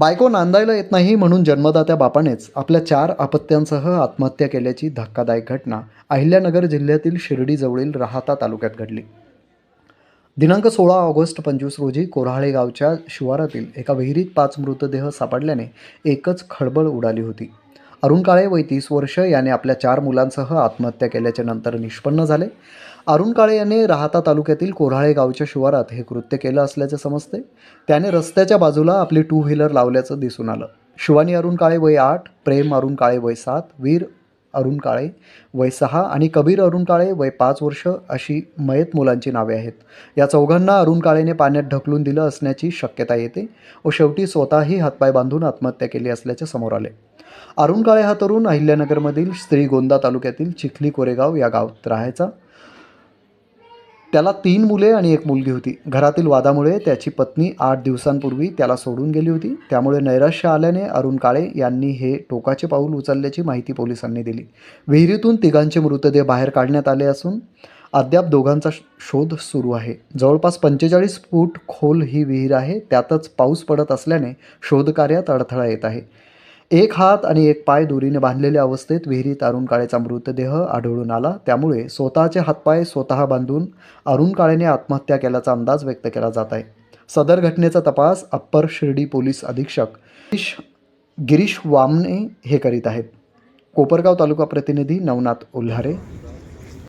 बायको नांदायला येत नाही म्हणून जन्मदात्या बापानेच आपल्या चार अपत्यांसह आत्महत्या केल्याची धक्कादायक घटना अहिल्यानगर जिल्ह्यातील शिर्डीजवळील राहाता तालुक्यात घडली. दिनांक सोळा ऑगस्ट पंचवीस रोजी कोराळे गावच्या शिवारातील एका विहिरीत पाच मृतदेह सापडल्याने एकच खळबळ उडाली होती. अरुण काळे वय तीस वर्ष याने आपल्या चार मुलांसह आत्महत्या केल्याच्यानंतर निष्पन्न झाले. अरुण काळे याने राहता तालुक्यातील कोऱ्हाळे गावच्या शिवारात हे कृत्य केलं असल्याचे समजते. त्याने रस्त्याच्या बाजूला आपली टू व्हीलर लावल्याचं दिसून आलं. शिवानी अरुण काळे वय आठ प्रेम अरुण काळे वय सात वीर अरुण काळे वय सहा आणि कबीर अरुण काळे वय पाच वर्ष अशी मयत मुलांची नावे आहेत. या चौघांना अरुण काळेने पाण्यात ढकलून दिलं असण्याची शक्यता येते व शेवटी स्वतःही हातपाय बांधून आत्महत्या केली असल्याचे समोर आले. अरुण काळे हा तरुण अहिल्यानगरमधील श्रीगोंदा तालुक्यातील चिखली कोरेगाव या गावात राहायचा. त्याला तीन मुले आणि एक मुलगी होती. घरातील वादामुळे त्याची पत्नी आठ दिवसांपूर्वी त्याला सोडून गेली होती. त्यामुळे नैराश्य आल्याने अरुण काळे यांनी हे टोकाचे पाऊल उचलल्याची माहिती पोलिसांनी दिली. विहिरीतून तिघांचे मृतदेह बाहेर काढण्यात आले असून अद्याप दोघांचा शोध सुरू आहे. जवळपास पंचेचाळीस फूट खोल ही विहीर आहे. त्यातच पाऊस पडत असल्याने शोधकार्यात अडथळा येत आहे. एक हात आणि एक पाय दोरीने बांधलेल्या अवस्थेत विहिरीत अरुण काळेचा मृतदेह आढळून आला. त्यामुळे स्वतःचे हातपाय स्वतः बांधून अरुण काळेने आत्महत्या केल्याचा अंदाज व्यक्त केला जात आहे. सदर घटनेचा तपास अप्पर शिर्डी पोलीस अधीक्षक गिरीश गिरीश वामने हे करीत आहेत. कोपरगाव तालुका प्रतिनिधी नवनाथ उल्हारे